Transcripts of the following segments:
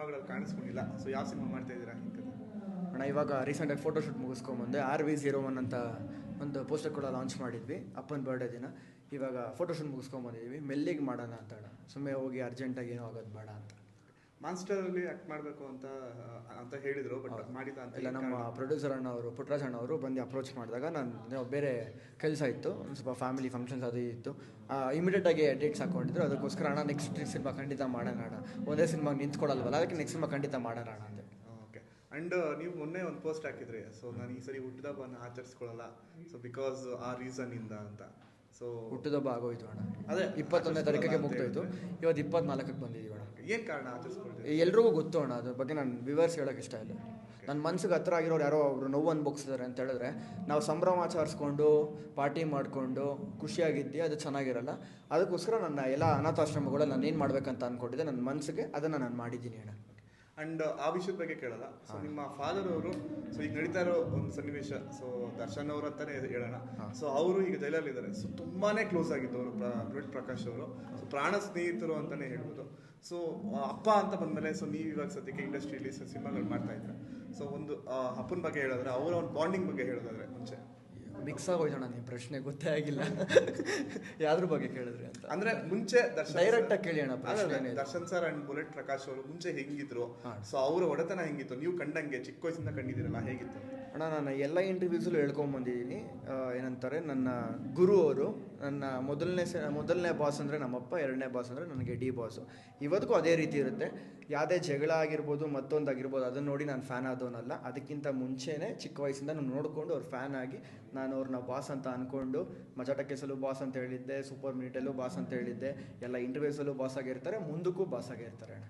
ಸಿನಿಮಾಗಳಲ್ಲಿ ಕಾಣಿಸ್ಕೊಂಡಿಲ್ಲ. ಸೊ ಯಾವ ಸಿನಿಮಾ ಮಾಡ್ತಾ ಇದ್ದೀರಾ ಅಣ್ಣ, ಇವಾಗ ರೀಸೆಂಟಾಗಿ ಫೋಟೋಶೂಟ್ ಮುಗಿಸ್ಕೊಂಬಂದೆ ಆರ್ ವಿ ಜೀರೋ ಒನ್ ಅಂತ ಒಂದು ಪೋಸ್ಟರ್ ಕೂಡ ಲಾಂಚ್ ಮಾಡಿದ್ವಿ, ಅಪ್ಪನ ಬರ್ಡೇ ದಿನ. ಇವಾಗ ಫೋಟೋಶೂಟ್ ಮುಗಿಸ್ಕೊಂಬಂದಿದ್ವಿ ಮೆಲ್ಲಿಗೆ ಮಾಡೋಣ ಅಂತ ಅಣ್ಣ. ಸುಮ್ಮನೆ ಹೋಗಿ ಅರ್ಜೆಂಟಾಗಿ ಏನೋ ಆಗೋದು ಬೇಡ ಅಂತ. ಮಾನ್ಸ್ಟರ್ ಅಲ್ಲಿ ಆಕ್ಟ್ ಮಾಡಬೇಕು ಅಂತ ಅಂತ ಹೇಳಿದ್ರು ಬಟ್ ಮಾಡಿದ ಅಂತ ಇಲ್ಲ ನಮ್ಮ ಪ್ರೊಡ್ಯೂಸರ್ ಅಣ್ಣ ಅವರು ಪುಟ್ಟರಾಜ್ ಅಣ್ಣ ಅವರು ಬಂದು ಅಪ್ರೋಚ್ ಮಾಡಿದಾಗ ನಾನು ಬೇರೆ ಕೆಲಸ ಇತ್ತು ಒಂದು ಸ್ವಲ್ಪ ಫ್ಯಾಮಿಲಿ ಫಂಕ್ಷನ್ಸ್ ಅದು ಇತ್ತು. ಇಮಿಡಿಯೇಟಾಗಿ ಡೇಟ್ಸ್ ಹಾಕೊಂಡಿದ್ರು ಅದಕ್ಕೋಸ್ಕರ ಅಣ್ಣ ನೆಕ್ಸ್ಟ್ ಸಿನಿಮಾ ಖಂಡಿತ ಮಾಡೋಣ ಅಣ್ಣ. ಒಂದೇ ಸಿನಿಮಾಗೆ ನಿಂತ್ಕೊಡಲ್ವಲ್ಲ ಅದಕ್ಕೆ ನೆಕ್ಸ್ಟ್ ಸಿನಿಮಾ ಖಂಡಿತ ಮಾಡೋಣ ಅಣ್ಣ ಅಂತ ಓಕೆ ಅಂಡ್ ನೀವು ಮೊನ್ನೆ ಒಂದು ಪೋಸ್ಟ್ ಹಾಕಿದ್ರಿ ಸೊ ನಾನು ಈ ಸರಿ ಹುಟ್ಟಿದ ಬಂದು ಆಚರಿಸ್ಕೊಳ್ಳಲ್ಲ ಸೊ ಬಿಕಾಸ್ ಆ ರೀಸನ್ ಇಂದ ಅಂತ. ಸೊ ಹುಟ್ಟಿದಬ್ಬ ಆಗೋಯ್ತು ಅಣ್ಣ. ಅದೇ ಇಪ್ಪತ್ತೊಂದನೇ ತಾರೀಕಿಗೆ ಮುಗ್ದೋಯ್ತು. ಇವತ್ತು ಇಪ್ಪತ್ನಾಲ್ಕಕ್ಕೆ ಬಂದಿದ್ದೀವಿ ಅಣ್ಣ. ಏನು ಕಾರಣ ಆಚರಿಸ್ಕೊಳ್ತೀವಿ ಎಲ್ರಿಗೂ ಗೊತ್ತು ಅಣ್ಣ ಅದ್ರ ಬಗ್ಗೆ ನಾನು ವಿವರ್ಸ್ ಹೇಳೋಕೆ ಇಷ್ಟ ಇಲ್ಲ. ನನ್ನ ಮನ್ಸಿಗೆ ಹತ್ರ ಆಗಿರೋರು ಯಾರೋ ಅವರು ನೋವು ಅನ್ಭವಿಸಿದ್ದಾರೆ ಅಂತ ಹೇಳಿದ್ರೆ ನಾವು ಸಂಭ್ರಮಾಚರಿಸ್ಕೊಂಡು ಪಾರ್ಟಿ ಮಾಡಿಕೊಂಡು ಖುಷಿಯಾಗಿದ್ದೆ ಅದು ಚೆನ್ನಾಗಿರಲ್ಲ. ಅದಕ್ಕೋಸ್ಕರ ನನ್ನ ಎಲ್ಲ ಅನಾಥಾಶ್ರಮಗಳು ನಾನು ಏನು ಮಾಡಬೇಕಂತ ಅಂದ್ಕೊಂಡಿದ್ದೆ ನನ್ನ ಮನಸ್ಸಿಗೆ ಅದನ್ನು ನಾನು ಮಾಡಿದ್ದೀನಿ ಅಣ್ಣ. ಅಂಡ್ ಆ ವಿಷಯದ ಬಗ್ಗೆ ಕೇಳಲ್ಲ ಸೊ ನಿಮ್ಮ ಫಾದರ್ ಅವರು ಸೊ ಈಗ ನಡೀತಾ ಇರೋ ಒಂದು ಸನ್ನಿವೇಶ ಸೊ ದರ್ಶನ್ ಅವರು ಅಂತಾನೆ ಹೇಳೋಣ. ಸೊ ಅವರು ಈಗ ಜೈಲಲ್ಲಿ ಇದ್ದಾರೆ. ಸೊ ತುಂಬಾನೇ ಕ್ಲೋಸ್ ಆಗಿದ್ದವರು ಪುನೀತ್ ಪ್ರಕಾಶ್ ಅವರು. ಸೊ ಪ್ರಾಣ ಸ್ನೇಹಿತರು ಅಂತಾನೆ ಹೇಳ್ಬೋದು. ಸೊ ಅಪ್ಪ ಅಂತ ಬಂದ್ಮೇಲೆ ಸೊ ನೀವು ಇವಾಗ ಸದ್ಯಕ್ಕೆ ಇಂಡಸ್ಟ್ರಿಯಲ್ಲಿ ಸಿನಿಮಾಗಳು ಮಾಡ್ತಾ ಇದ್ದೀರಾ. ಸೊ ಒಂದು ಅಪ್ಪನ ಬಗ್ಗೆ ಹೇಳಿದ್ರೆ ಅವರ ಒಂದು ಬಾಂಡಿಂಗ್ ಬಗ್ಗೆ ಹೇಳೋದಾದ್ರೆ ಮುಂಚೆ. ಮಿಕ್ಸ್ ಆಗೋಯ್ತಣ ನಿಮ್ಮ ಪ್ರಶ್ನೆ ಗೊತ್ತೇ ಆಗಿಲ್ಲ. ಯಾವ್ದ್ರ ಬಗ್ಗೆ ಕೇಳಿದ್ರಿ ಅಂತ? ಅಂದ್ರೆ ಮುಂಚೆ ಡೈರೆಕ್ಟ್ ಆಗಿ ಕೇಳಿ ಅಣ್ಣ, Darshan sir and bullet Prakash ಅವರು ಮುಂಚೆ ಹೆಂಗಿದ್ರು. ಸೊ ಅವರ ಒಡೆತನ ಹೆಂಗಿತ್ತು? ನೀವು ಕಂಡಂಗೆ ಚಿಕ್ಕ ವಯಸ್ಸಿಂದ ಕಂಡಿದ್ದೀರಲ್ಲ ಹೇಗಿತ್ತು? ಅಣ್ಣ ನಾನು ಎಲ್ಲ ಇಂಟರ್ವ್ಯೂಸಲ್ಲೂ ಹೇಳ್ಕೊಂಬಂದಿದ್ದೀನಿ ಏನಂತಾರೆ ನನ್ನ ಗುರು ಅವರು ನನ್ನ ಮೊದಲನೇ ಸ ಮೊದಲನೇ ಬಾಸ್ ಅಂದರೆ ನಮ್ಮಪ್ಪ ಎರಡನೇ ಬಾಸ್ ಅಂದರೆ ನನಗೆ ಡಿ ಬಾಸು ಇವತ್ತಿಗೂ ಅದೇ ರೀತಿ ಇರುತ್ತೆ. ಯಾವುದೇ ಜಗಳ ಆಗಿರ್ಬೋದು ಮತ್ತೊಂದು ಆಗಿರ್ಬೋದು ಅದನ್ನು ನೋಡಿ ನಾನು ಫ್ಯಾನ್ ಆದವನಲ್ಲ. ಅದಕ್ಕಿಂತ ಮುಂಚೆನೇ ಚಿಕ್ಕ ವಯಸ್ಸಿಂದ ನಾನು ನೋಡಿಕೊಂಡು ಅವ್ರು ಫ್ಯಾನ್ ಆಗಿ ನಾನು ಅವ್ರನ್ನ ಬಾಸ್ ಅಂತ ಅಂದ್ಕೊಂಡು ಮಜಾಟ ಕೇಸಲ್ಲೂ ಬಾಸ್ ಅಂತ ಹೇಳಿದ್ದೆ ಸೂಪರ್ ಮಿನಿಟಲ್ಲೂ ಬಾಸ್ ಅಂತ ಹೇಳಿದ್ದೆ ಎಲ್ಲ ಇಂಟರ್ವ್ಯೂಸಲ್ಲೂ ಬಾಸ್ ಆಗಿರ್ತಾರೆ ಮುಂದಕ್ಕೂ ಬಾಸ್ ಆಗಿರ್ತಾರೆ. ಅಣ್ಣ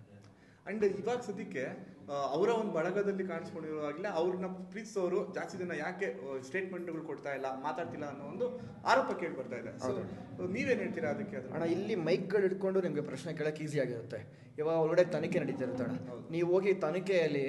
ಅಂಡ್ ಇವಾಗ ಸದ್ಯಕ್ಕೆ ಅವರ ಒಂದು ಬಳಗದಲ್ಲಿ ಕಾಣಿಸ್ಕೊಂಡಿರುವಾಗಲೇ ಅವ್ರನ್ನ ಪ್ರೀತಿಸೋರು ಜಾಸ್ತಿ ಜನ ಯಾಕೆ ಸ್ಟೇಟ್ಮೆಂಟ್ಗಳು ಕೊಡ್ತಾ ಇಲ್ಲ ಮಾತಾಡ್ತಿಲ್ಲ ಅನ್ನೋ ಒಂದು ಆರೋಪ ಕೇಳಿ ಬರ್ತಾ ಇದೆ. ನೀವೇನು ಹೇಳ್ತೀರಾ ಅದಕ್ಕೆ ಅದು ಅಣ್ಣ ಇಲ್ಲಿ ಮೈಕ್ಗಳು ಇಟ್ಕೊಂಡು ನಿಮಗೆ ಪ್ರಶ್ನೆ ಕೇಳಕ್ಕೆ ಈಸಿ ಆಗಿರುತ್ತೆ. ಇವಾಗ ಒಳಗಡೆ ತನಿಖೆ ನಡೀತಿರುತ್ತೆ ಅಣ್ಣ. ನೀವು ಹೋಗಿ ತನಿಖೆಯಲ್ಲಿ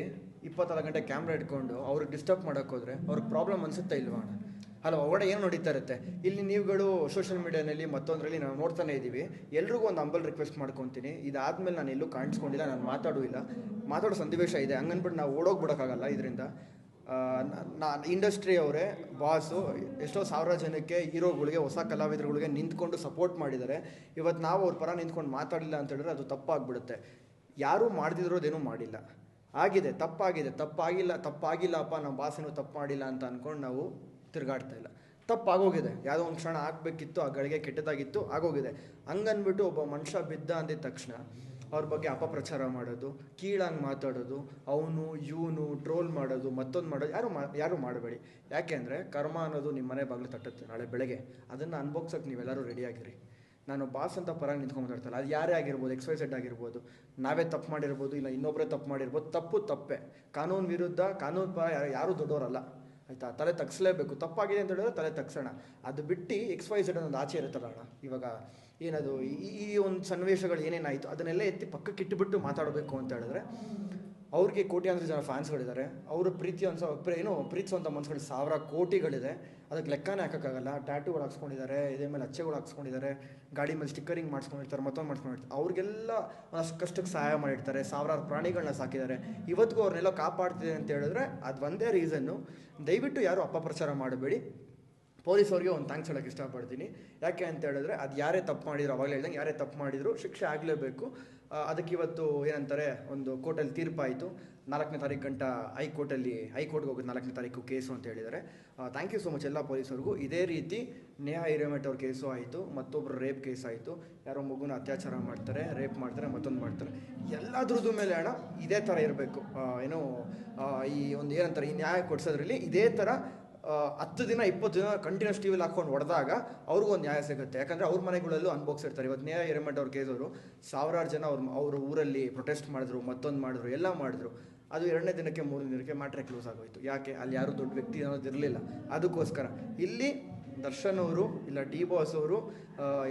ಇಪ್ಪತ್ತಾರು ಗಂಟೆ ಕ್ಯಾಮ್ರಾ ಇಟ್ಕೊಂಡು ಅವ್ರಿಗೆ ಡಿಸ್ಟರ್ಬ್ ಮಾಡೋಕ್ಕೋದ್ರೆ ಅವ್ರಿಗೆ ಪ್ರಾಬ್ಲಮ್ ಅನ್ಸುತ್ತಾ ಇಲ್ವಾ ಅಣ್ಣ? ಅಲ್ಲ ಒಡೆ ಏನು ನಡೀತಾ ಇರುತ್ತೆ? ಇಲ್ಲಿ ನೀವುಗಳು ಸೋಷಿಯಲ್ ಮೀಡಿಯಾನಲ್ಲಿ ಮತ್ತೊಂದರಲ್ಲಿ ನಾವು ನೋಡ್ತಾನೆ ಇದ್ದೀವಿ. ಎಲ್ರಿಗೂ ಒಂದು ಅಂಬಲ್ ರಿಕ್ವೆಸ್ಟ್ ಮಾಡ್ಕೊತೀನಿ. ಇದಾದ್ಮೇಲೆ ನಾನು ಎಲ್ಲೂ ಕಾಣಿಸ್ಕೊಂಡಿಲ್ಲ, ನಾನು ಮಾತಾಡೂ ಇಲ್ಲ. ಮಾತಾಡೋ ಸನ್ನಿವೇಶ ಇದೆ. ಹಂಗನ್ಬಿಟ್ಟು ನಾವು ಓಡೋಗ್ಬಿಡೋಕ್ಕಾಗಲ್ಲ ಇದರಿಂದ. ನಾನು ಇಂಡಸ್ಟ್ರಿ ಅವರೇ ಬಾಸು ಎಷ್ಟೋ ಸಾವಿರ ಜನಕ್ಕೆ, ಹೀರೋಗಳಿಗೆ, ಹೊಸ ಕಲಾವಿದರುಗಳಿಗೆ ನಿಂತ್ಕೊಂಡು ಸಪೋರ್ಟ್ ಮಾಡಿದ್ದಾರೆ. ಇವತ್ತು ನಾವು ಅವ್ರ ಪರ ನಿಂತ್ಕೊಂಡು ಮಾತಾಡಲಿಲ್ಲ ಅಂತ ಹೇಳಿದ್ರೆ ಅದು ತಪ್ಪಾಗ್ಬಿಡುತ್ತೆ. ಯಾರೂ ಮಾಡ್ದಿರೋದೇನೂ ಮಾಡಿಲ್ಲ. ಆಗಿದೆ, ತಪ್ಪಾಗಿದೆ, ತಪ್ಪಾಗಿಲ್ಲ, ತಪ್ಪಾಗಿಲ್ಲಪ್ಪ, ನಮ್ಮ ಬಾಸೇನು ತಪ್ಪು ಮಾಡಿಲ್ಲ ಅಂತ ಅಂದ್ಕೊಂಡು ನಾವು ತಿರುಗಾಡ್ತಾ ಇಲ್ಲ. ತಪ್ಪಾಗೋಗಿದೆ. ಯಾವುದೋ ಒಂದು ಕ್ಷಣ ಆಗಬೇಕಿತ್ತು, ಆ ಗಳಿಗೆ ಕೆಟ್ಟದಾಗಿತ್ತು, ಆಗೋಗಿದೆ. ಹಂಗನ್ಬಿಟ್ಟು ಒಬ್ಬ ಮನುಷ್ಯ ಬಿದ್ದ ಅಂದಿದ ತಕ್ಷಣ ಅವ್ರ ಬಗ್ಗೆ ಅಪಪ್ರಚಾರ ಮಾಡೋದು, ಕೀಳಾಗಿ ಮಾತಾಡೋದು, ಅವನು, ಇವನು ಟ್ರೋಲ್ ಮಾಡೋದು, ಮತ್ತೊಂದು ಮಾಡೋದು, ಯಾರು ಮಾ, ಯಾರು ಮಾಡಬೇಡಿ. ಯಾಕೆಂದರೆ ಕರ್ಮ ಅನ್ನೋದು ನಿಮ್ಮ ಮನೆ ಬಾಗಿಲು ತಟ್ಟುತ್ತೆ ನಾಳೆ ಬೆಳಗ್ಗೆ. ಅದನ್ನು ಅನ್ಭೋಗ್ಸೋಕೆ ನೀವೆಲ್ಲರೂ ರೆಡಿಯಾಗಿರಿ ನಾನು ಬಾಸ್ ಅಂತ ಪರ ನಿಂತ್ಕೊಂಡು ಮಾತಾಡ್ತಲ್ಲ, ಅದು ಯಾರೇ ಆಗಿರ್ಬೋದು ಎಕ್ಸ್ ವೈ ಸೆಡ್ ಆಗಿರ್ಬೋದು, ನಾವೇ ತಪ್ಪು ಮಾಡಿರ್ಬೋದು, ಇಲ್ಲ ಇನ್ನೊಬ್ಬರೇ ತಪ್ಪು ಮಾಡಿರ್ಬೋದು, ತಪ್ಪು ತಪ್ಪೇ. ಕಾನೂನು ವಿರುದ್ಧ, ಕಾನೂನು ಪರ ಯಾರು ಯಾರೂ ದೊಡ್ಡವರಲ್ಲ ಆಯ್ತಾ? ತಲೆ ತಗ್ಸಲೇಬೇಕು. ತಪ್ಪಾಗಿದೆ ಅಂತ ಹೇಳಿದ್ರೆ ತಲೆ ತಗ್ಸೋಣ. ಅದು ಬಿಟ್ಟು ಎಕ್ಸ್ ವೈ ಸೆಡ್ ಅನ್ನೋದು ಆಚೆ ಇರುತ್ತಲ್ಲ ಅಣ್ಣ, ಇವಾಗ ಏನದು ಈ ಈ ಒಂದು ಸನ್ನಿವೇಶಗಳು ಏನೇನಾಯಿತು ಅದನ್ನೆಲ್ಲ ಎತ್ತಿ ಪಕ್ಕಕ್ಕೆ ಇಟ್ಟುಬಿಟ್ಟು ಮಾತಾಡಬೇಕು ಅಂತ ಹೇಳಿದ್ರೆ ಅವ್ರಿಗೆ ಕೋಟ್ಯಾಂತರ ಜನ ಫ್ಯಾನ್ಸ್ಗಳಿದ್ದಾರೆ ಅವರ ಪ್ರೀತಿ ಅನ್ಸೋ ಏನು ಪ್ರೀತಿಸುವಂಥ ಮನ್ಸುಗಳು ಸಾವಿರ ಕೋಟಿಗಳಿದೆ. ಅದಕ್ಕೆ ಲೆಕ್ಕನೇ ಹಾಕೋಕ್ಕಾಗಲ್ಲ. ಟ್ಯಾಟೂಗಳು ಹಾಕ್ಸ್ಕೊಂಡಿದ್ದಾರೆ, ಇದೇ ಮೇಲೆ ಅಚ್ಚೆಗಳು ಹಾಕ್ಸ್ಕೊಂಡಿದ್ದಾರೆ. ಗಾಡಿ ಮೇಲೆ ಸ್ಟಿಕ್ಕರಿಂಗ್ ಮಾಡಿಸ್ಕೊಂಡಿರ್ತಾರೆ, ಮತ್ತೊಂದು ಮಾಡಿಸ್ಕೊಂಡಿರ್ತಾರೆ. ಅವ್ರಿಗೆಲ್ಲ ಒಂದಷ್ಟು ಕಷ್ಟಕ್ಕೆ ಸಹಾಯ ಮಾಡಿರ್ತಾರೆ. ಸಾವಿರಾರು ಪ್ರಾಣಿಗಳನ್ನ ಸಾಕಿದ್ದಾರೆ. ಇವತ್ತಿಗೂ ಅವ್ರನ್ನೆಲ್ಲ ಕಾಪಾಡ್ತಿದೆ ಅಂತ ಹೇಳಿದ್ರೆ ಅದು ಒಂದೇ ರೀಸನ್ನು ದಯವಿಟ್ಟು ಯಾರು ಅಪಪ್ರಚಾರ ಮಾಡಬೇಡಿ. ಪೊಲೀಸವ್ರಿಗೆ ಒಂದು ಥ್ಯಾಂಕ್ಸ್ ಹೇಳೋಕ್ಕೆ ಇಷ್ಟಪಡ್ತೀನಿ. ಯಾಕೆ ಅಂತ ಹೇಳಿದ್ರೆ ಅದು ಯಾರೇ ತಪ್ಪು ಮಾಡಿದ್ರು, ಅವಾಗಲೇ ಹೇಳ್ದಂಗೆ ಯಾರೇ ತಪ್ಪು ಮಾಡಿದ್ರು ಶಿಕ್ಷೆ ಆಗಲೇಬೇಕು. ಅದಕ್ಕೆ ಇವತ್ತು ಏನಂತಾರೆ, ಒಂದು ಕೋರ್ಟಲ್ಲಿ ತೀರ್ಪಾಯಿತು. ನಾಲ್ಕನೇ ತಾರೀಕು ಗಂಟ ಹೈಕೋರ್ಟಲ್ಲಿ, ಹೈಕೋರ್ಟ್ಗೆ ಹೋಗೋದು ನಾಲ್ಕನೇ ತಾರೀಕು ಕೇಸು ಅಂತ ಹೇಳಿದ್ದಾರೆ. ಥ್ಯಾಂಕ್ ಯು ಸೊ ಮಚ್ ಎಲ್ಲ ಪೊಲೀಸರಿಗೂ ಇದೇ ರೀತಿ ನೇಹಾ ಹಿರೇಮಠ್ ಅವ್ರ ಕೇಸು ಆಯಿತು ಮತ್ತೊಬ್ಬರು ರೇಪ್ ಕೇಸ್ ಆಯಿತು. ಯಾರೋ ಮಗುನ ಅತ್ಯಾಚಾರ ಮಾಡ್ತಾರೆ ರೇಪ್ ಮಾಡ್ತಾರೆ, ಮತ್ತೊಂದು ಮಾಡ್ತಾರೆ. ಎಲ್ಲದ್ರದ್ದು ಮೇಲೆ ಹಣ ಇದೇ ಥರ ಇರಬೇಕು. ಏನು ಈ ಒಂದು ಏನಂತಾರೆ, ಈ ನ್ಯಾಯ ಕೊಡ್ಸೋದ್ರಲ್ಲಿ ಇದೇ ಥರ ಹತ್ತು ದಿನ, ಇಪ್ಪತ್ತು ದಿನ ಕಂಟಿನ್ಯೂಸ್ ಟಿ ವಿಲಿ ಹಾಕೊಂಡು ಹೊಡೆದಾಗ ಅವ್ರಿಗೂ ಒಂದು ನ್ಯಾಯ ಸಿಗುತ್ತೆ. ಯಾಕಂದರೆ ಅವ್ರ ಮನೆಗಳಲ್ಲೂ ಅನುಭವಿಸಿರ್ತಾರೆ ಇವತ್ತು ನ್ಯಾಯ ಹಿರೇಮಠ ಅವ್ರ ಕೇಸವರು ಸಾವಿರಾರು ಜನ ಅವ್ರ ಅವ್ರ ಊರಲ್ಲಿ ಪ್ರೊಟೆಸ್ಟ್ ಮಾಡಿದ್ರು, ಮತ್ತೊಂದು ಮಾಡಿದ್ರು, ಎಲ್ಲ ಮಾಡಿದ್ರು. ಅದು ಎರಡನೇ ದಿನಕ್ಕೆ, ಮೂರನೇ ದಿನಕ್ಕೆ ಮ್ಯಾಟ್ರೆ ಕ್ಲೋಸ್ ಆಗೋಯ್ತು. ಯಾಕೆ? ಅಲ್ಲಿ ಯಾರು ದೊಡ್ಡ ವ್ಯಕ್ತಿ ಅನ್ನೋದಿರಲಿಲ್ಲ. ಅದಕ್ಕೋಸ್ಕರ. ಇಲ್ಲಿ ದರ್ಶನ್ ಅವರು ಇಲ್ಲ ಡಿ ಬಾಸ್ ಅವರು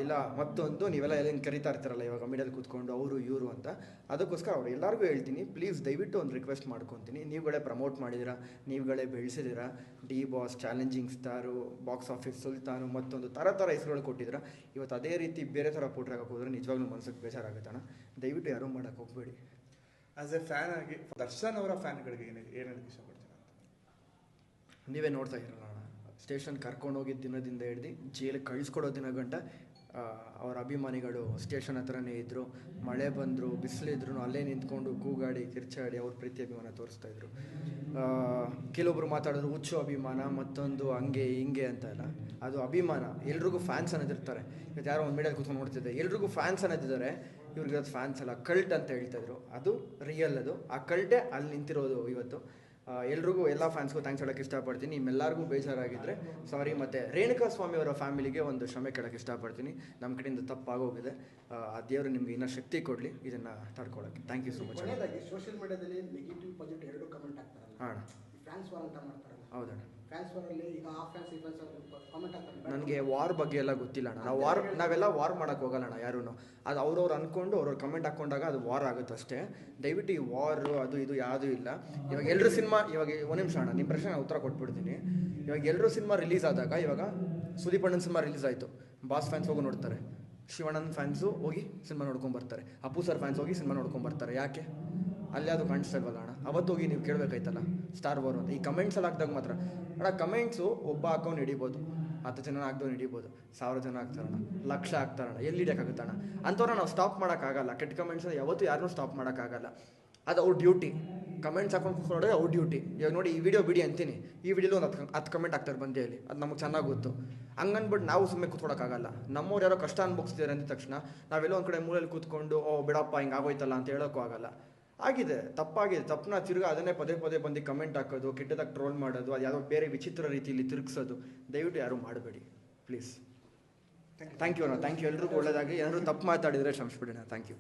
ಇಲ್ಲ ಮತ್ತೊಂದು ನೀವೆಲ್ಲ ಎಲ್ಲ ಕರಿತಾ ಇರ್ತಾರಲ್ಲ ಇವಾಗ ಮಿಡಲ್ ಕೂತ್ಕೊಂಡು ಅವರು ಇವರು ಅಂತ. ಅದಕ್ಕೋಸ್ಕರ ಅವ್ರು ಎಲ್ಲರಿಗೂ ಹೇಳ್ತೀನಿ ಪ್ಲೀಸ್ ದಯವಿಟ್ಟು ಒಂದು ರಿಕ್ವೆಸ್ಟ್ ಮಾಡ್ಕೊತೀನಿ. ನೀವುಗಳೇ ಪ್ರಮೋಟ್ ಮಾಡಿದಿರಾ ನೀವುಗಳೇ ಬೆಳೆಸಿದಿರಾ D boss challenging star box office Sultan ಮತ್ತೊಂದು ಥರ ಥರ ಹೆಸರುಗಳು ಕೊಟ್ಟಿದ್ದೀರಾ ಇವತ್ತು ಅದೇ ರೀತಿ ಬೇರೆ ಥರ ಪೋಟ್ರಾಗಕ್ಕೆ ಹೋದ್ರೆ ನಿಜವಾಗ್ಲೂ ಮನಸ್ಸಿಗೆ ಬೇಜಾರಾಗುತ್ತೆ ಅಣ್ಣ ದಯವಿಟ್ಟು ಯಾರೂ ಮಾಡೋಕ್ಕೆ ಹೋಗಬೇಡಿ. ಆಸ್ ಎ ಫ್ಯಾನ್ ಆಗಿ ದರ್ಶನ್ ಅವರ ಫ್ಯಾನ್ಗಳಿಗೆ ಏನು ಏನು ಇಷ್ಟಪಡ್ತೀರಾ ಅಂತ? ನೀವೇ ನೋಡ್ತಾ ಇರಲ್ಲ ಅಣ್ಣ. ಸ್ಟೇಷನ್ ಕರ್ಕೊಂಡು ಹೋಗಿದ್ದ ದಿನದಿಂದ ಹಿಡ್ದು ಜೈಲಿಗೆ ಕಳಿಸ್ಕೊಡೋ ದಿನ ಗಂಟ ಅವ್ರ ಅಭಿಮಾನಿಗಳು ಸ್ಟೇಷನ್ ಹತ್ರನೇ ಇದ್ದರು ಮಳೆ ಬಂದರು, ಬಿಸಿಲಿದ್ರು, ಅಲ್ಲೇ ನಿಂತ್ಕೊಂಡು ಕೂಗಾಡಿ, ಕಿರ್ಚಾಡಿ ಅವ್ರ ಪ್ರೀತಿ ಅಭಿಮಾನ ತೋರಿಸ್ತಾ ಇದ್ರು. ಕೆಲವೊಬ್ರು ಮಾತಾಡಿದ್ರು, ಹುಚ್ಚು ಅಭಿಮಾನ, ಮತ್ತೊಂದು ಹಂಗೆ ಹಿಂಗೆ ಅಂತ ಎಲ್ಲ. ಅದು ಅಭಿಮಾನ. ಎಲ್ರಿಗೂ ಫ್ಯಾನ್ಸ್ ಅನ್ನೋದಿರ್ತಾರೆ. ಇವತ್ತು ಯಾರೋ ಒಂದು ಮೀಡಿಯಲ್ಲಿ ಕೂತ್ಕೊಂಡು ನೋಡ್ತಿದ್ದೆ, ಎಲ್ರಿಗೂ ಫ್ಯಾನ್ಸ್ ಅನ್ನೋದಿದ್ದಾರೆ, ಇವ್ರಿಗೆ ಅದು ಫ್ಯಾನ್ಸ್ ಅಲ್ಲ ಕಲ್ಟ್ ಅಂತ ಹೇಳ್ತಾ ಇದ್ರು. ಅದು ರಿಯಲ್ ಅದು. ಆ ಕಲ್ಟೇ ಅಲ್ಲಿ ನಿಂತಿರೋದು ಇವತ್ತು. ಎಲ್ರಿಗೂ ಎಲ್ಲ ಫ್ಯಾನ್ಸ್ಗೂ ಥ್ಯಾಂಕ್ಸ್ ಹೇಳೋಕ್ಕೆ ಇಷ್ಟಪಡ್ತೀನಿ. ನಿಮ್ಮೆಲ್ಲರಿಗೂ ಬೇಜಾರಾಗಿದ್ದರೆ ಸಾರಿ ಮತ್ತು ರೇಣುಕಾ ಸ್ವಾಮಿ ಅವರ ಫ್ಯಾಮಿಲಿಗೆ ಒಂದು ಕ್ಷಮೆ ಕೇಳೋಕ್ಕೆ ಇಷ್ಟಪಡ್ತೀನಿ. ನಮ್ಮ ಕಡೆಯಿಂದ ತಪ್ಪಾಗೋಗಿದೆ. ಆ ದೇವರು ನಿಮಗೆ ಇನ್ನೂ ಶಕ್ತಿ ಕೊಡಲಿ. ಇದನ್ನು ತಡ್ಕೊಳ್ಳೋಕ್ಕೆ thank you so much social ಮೀಡಿಯಾದಲ್ಲಿ ನೆಗೆಟಿವ್ ಪಾಸಿಟಿವ್ ಎರಡು ಕಮೆಂಟ್ ಆಗ್ತಾರಲ್ಲ ಹಾಂ. ಫ್ಯಾನ್ಸ್ ಮಾಡ್ತಾರಲ್ಲ. ಹೌದಣ್ಣ. ನನಗೆ ವಾರ್ ಬಗ್ಗೆ ಎಲ್ಲ ಗೊತ್ತಿಲ್ಲ ಅಣ್ಣ. ನಾವು ವಾರ್ ನಾವೆಲ್ಲ ವಾರ್ ಮಾಡೋಕ್ಕೆ ಹೋಗಲ್ಲ ಅಣ್ಣ ಯಾರೂ ಅದು ಅವ್ರವ್ರು ಅಂದ್ಕೊಂಡು ಅವ್ರವ್ರು ಕಮೆಂಟ್ ಹಾಕ್ಕೊಂಡಾಗ ಅದು ವಾರ್ ಆಗುತ್ತೆ ಅಷ್ಟೇ. ದಯವಿಟ್ಟು ಈ ವಾರ್ ಅದು ಇದು ಯಾವುದೂ ಇಲ್ಲ. ಇವಾಗ ಎಲ್ಲರೂ ಸಿನಿಮಾ ಇವಾಗ ಒಂದು ನಿಮಿಷ ಅಣ್ಣ ನಿಮ್ಮ ಪ್ರಶ್ನೆ ಉತ್ತರ ಕೊಟ್ಬಿಡ್ತೀನಿ. ಇವಾಗ ಎಲ್ಲರೂ ಸಿನಿಮಾ ರಿಲೀಸ್ ಆದಾಗ, ಇವಾಗ ಸುದೀಪ್ ಅಣ್ಣನ ಸಿನಿಮಾ ರಿಲೀಸ್ ಆಯಿತು. ಬಾಸ್ ಫ್ಯಾನ್ಸ್ ಹೋಗಿ ನೋಡ್ತಾರೆ. ಶಿವಣ್ಣನ ಫ್ಯಾನ್ಸು ಹೋಗಿ ಸಿನಿಮಾ ನೋಡ್ಕೊಂಡು ಬರ್ತಾರೆ. ಅಪ್ಪು ಸರ್ ಫ್ಯಾನ್ಸ್ ಹೋಗಿ ಸಿನಿಮಾ ನೋಡ್ಕೊಂಡು ಬರ್ತಾರೆ. ಯಾಕೆ? ಅಲ್ಲಿ ಅದು ಕಾಣಿಸ್ತಾ ಇಲ್ವಲ್ಲ ಅಣ್ಣ? ಅವತ್ತು ಹೋಗಿ ನೀವು ಕೇಳಬೇಕಾಯ್ತಲ್ಲ? ಸ್ಟಾರ್ ವಾರ್ ಅಂತ. ಈ ಕಮೆಂಟ್ಸ್ ಹಾಕಿದಾಗ ಮಾತ್ರ. ಅಣ್ಣ ಕಮೆಂಟ್ಸು ಒಬ್ಬ ಹಾಕೋನು ಹಿಡಿಬೋದು. ಹತ್ತು ಜನ ಹಾಕ್ದವ್ನು ಹಿಡಿಬೋದು. ಸಾವಿರ ಜನ ಹಾಕ್ತಾರಣ್ಣ ಲಕ್ಷ ಹಾಕ್ತಾರಣ್ಣ ಎಲ್ಲಿ ಹಿಡಿಯೋಕ್ಕಾಗುತ್ತಣ್ಣ ಅಂಥವ್ರನ್ನ ನಾವು ಸ್ಟಾಪ್ ಮಾಡೋಕ್ಕಾಗಲ್ಲ. ಕೆಟ್ಟ ಕಮೆಂಟ್ಸ್ ಯಾವತ್ತೂ ಯಾರನ್ನೂ ಸ್ಟಾಪ್ ಮಾಡೋಕ್ಕಾಗಲ್ಲ. ಅದು ಅವ್ರ ಡ್ಯೂಟಿ ಕಮೆಂಟ್ಸ್ ಹಾಕೊಂಡು ಕೂತ್ಕೊಂಡ್ರೆ ಅವ್ರ ಡ್ಯೂಟಿ ಇವಾಗ ನೋಡಿ, ಈ ವಿಡಿಯೋ ಬಿಡಿ ಅಂತೀನಿ. ಈ ವಿಡಿಯೋಲಿ ಒಂದು ಹತ್ತು ಹತ್ತು ಕಮೆಂಟ್ ಹಾಕ್ತಾರೆ ಹೇಳಿ ಅದು ನಮಗೆ ಚೆನ್ನಾಗಿ ಗೊತ್ತು. ಹಂಗನ್ಬಿಟ್ಟು ನಾವು ಸುಮ್ಮನೆ ಕೂತ್ಕೊಳಕ್ಕಾಗಲ್ಲ. ನಮ್ಮವ್ರು ಯಾರೋ ಕಷ್ಟ ಅನ್ಭವಿಸ್ತಿದ್ದಾರೆ ಅಂದ ತಕ್ಷಣ ನಾವೆಲ್ಲೋ ಒಂದು ಕಡೆ ಮೂಲೆಯಲ್ಲಿ ಕೂತ್ಕೊಂಡು, ಓ, ಬಿಡಪ್ಪ ಹಿಂಗೆ ಆಗೋಯ್ತಲ್ಲ ಅಂತ ಹೇಳೋಕ್ಕೂ ಆಗಲ್ಲ. ಆಗಿದೆ ತಪ್ಪಾಗಿದೆ. ತಪ್ಪನ್ನ ತಿರ್ಗಾ ಅದನ್ನೇ ಪದೇ ಪದೇ ಬಂದು ಕಮೆಂಟ್ ಹಾಕೋದು ಕೆಟ್ಟದಾಗಿ ಟ್ರೋಲ್ ಮಾಡೋದು ಅದು ಯಾವುದೋ ಬೇರೆ ವಿಚಿತ್ರ ರೀತಿಯಲ್ಲಿ ತಿರುಗಿಸೋದು. ದಯವಿಟ್ಟು ಯಾರೂ ಮಾಡಬೇಡಿ ಪ್ಲೀಸ್ ಥ್ಯಾಂಕ್ ಯು ಅಣ್ಣ ಥ್ಯಾಂಕ್ ಯು ಎಲ್ರಿಗೂ ಒಳ್ಳೆಯದಾಗಿ ಏನಾದರೂ ತಪ್ಪು ಮಾತಾಡಿದರೆ ಕ್ಷಮಿಸ್ಬಿಡಿ ಅಣ್ಣ. Thank you